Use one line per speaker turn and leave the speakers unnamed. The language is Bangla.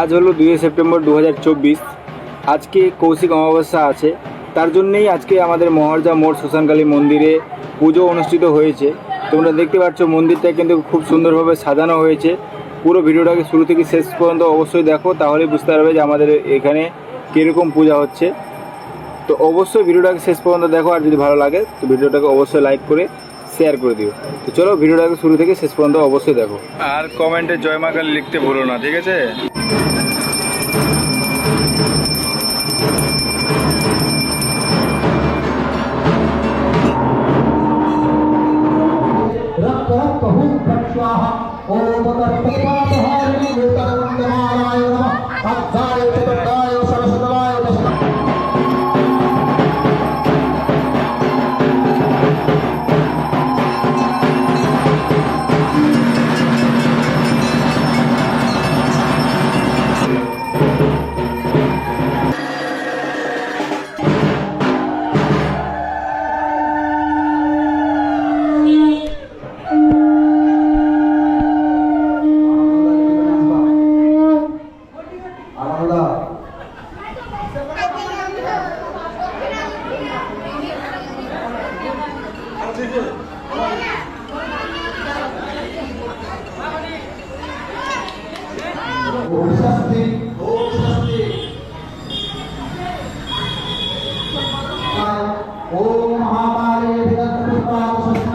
আজ হলো দুই সেপ্টেম্বর দু হাজার চব্বিশ। আজকে কৌশিক অমাবস্যা আছে। তার জন্যেই আজকে আমাদের মহারাজা মোড় শ্মশানকালী মন্দিরে পুজো অনুষ্ঠিত হয়েছে। তোমরা দেখতে পাচ্ছ মন্দিরটা কিন্তু খুব সুন্দরভাবে সাজানো হয়েছে। পুরো ভিডিওটাকে শুরু থেকে শেষ পর্যন্ত অবশ্যই দেখো, তাহলে বুঝতে পারবে যে আমাদের এখানে কীরকম পূজা হচ্ছে। তো অবশ্যই ভিডিওটাকে শেষ পর্যন্ত দেখো, আর যদি ভালো লাগে, তো ভিডিওটাকে অবশ্যই লাইক করে শেয়ার করে দিও। তো চলো, ভিডিওটাকে শুরু থেকে শেষ পর্যন্ত অবশ্যই দেখো। আর কমেন্টে জয় মা কালী লিখতে ভুলো না, ঠিক আছে?
ओम तत्पापहारिणी ఓం స్వస్తి ఓం స్వస్తి ఓం మహామాలే విదత్తు పుష్పాప సస్మ